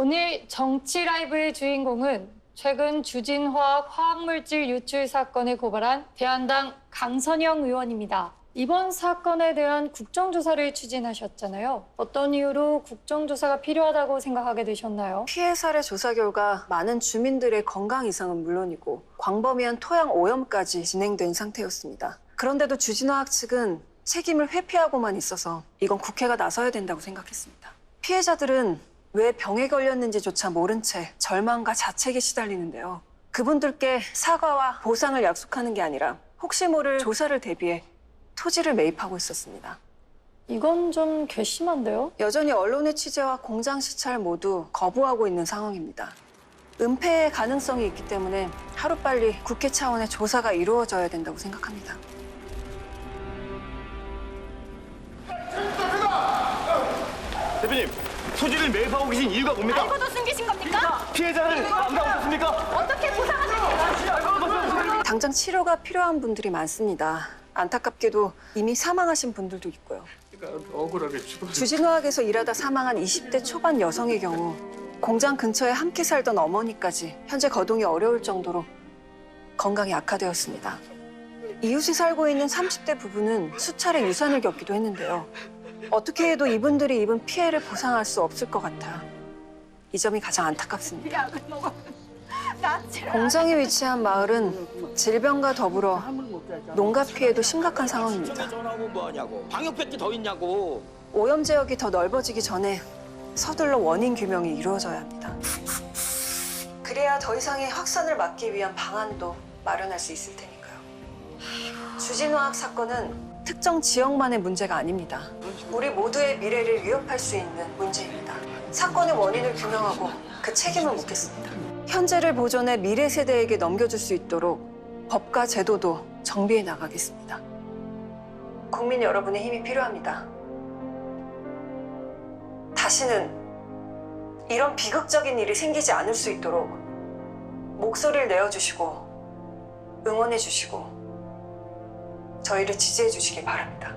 오늘 정치 라이브의 주인공은 최근 주진화학 화학물질 유출 사건을 고발한 대한당 강선영 의원입니다. 이번 사건에 대한 국정조사를 추진하셨잖아요. 어떤 이유로 국정조사가 필요하다고 생각하게 되셨나요? 피해 사례 조사 결과 많은 주민들의 건강 이상은 물론이고 광범위한 토양 오염까지 진행된 상태였습니다. 그런데도 주진화학 측은 책임을 회피하고만 있어서 이건 국회가 나서야 된다고 생각했습니다. 피해자들은 왜 병에 걸렸는지조차 모른 채 절망과 자책에 시달리는데요. 그분들께 사과와 보상을 약속하는 게 아니라 혹시 모를 조사를 대비해 토지를 매입하고 있었습니다. 이건 좀 괘씸한데요? 여전히 언론의 취재와 공장 시찰 모두 거부하고 있는 상황입니다. 은폐의 가능성이 있기 때문에 하루빨리 국회 차원의 조사가 이루어져야 된다고 생각합니다. 대표님, 토지를 매입하고 계신 이유가 뭡니까? 알고도 숨기신 겁니까? 피해자를 안가고 있습니까? 어떻게 보상하실게요? 당장 치료가 필요한 분들이 많습니다. 안타깝게도 이미 사망하신 분들도 있고요. 억울하게 죽어. 주진화학에서 일하다 사망한 20대 초반 여성의 경우 공장 근처에 함께 살던 어머니까지 현재 거동이 어려울 정도로 건강이 악화되었습니다. 이웃이 살고 있는 30대 부부는 수차례 유산을 겪기도 했는데요. 어떻게 해도 이분들이 입은 피해를 보상할 수 없을 것 같아요. 이 점이 가장 안타깝습니다. 공장이 위치한 마을은 질병과 더불어 농가 피해도 심각한 상황입니다. 오염 지역이 더 넓어지기 전에 서둘러 원인 규명이 이루어져야 합니다. 그래야 더 이상의 확산을 막기 위한 방안도 마련할 수 있을 테니까요. 주진화학 사건은 특정 지역만의 문제가 아닙니다. 우리 모두의 미래를 위협할 수 있는 문제입니다. 사건의 원인을 규명하고 그 책임을 묻겠습니다. 현재를 보존해 미래 세대에게 넘겨줄 수 있도록 법과 제도도 정비해 나가겠습니다. 국민 여러분의 힘이 필요합니다. 다시는 이런 비극적인 일이 생기지 않을 수 있도록 목소리를 내어주시고 응원해주시고 저희를 지지해 주시기 바랍니다.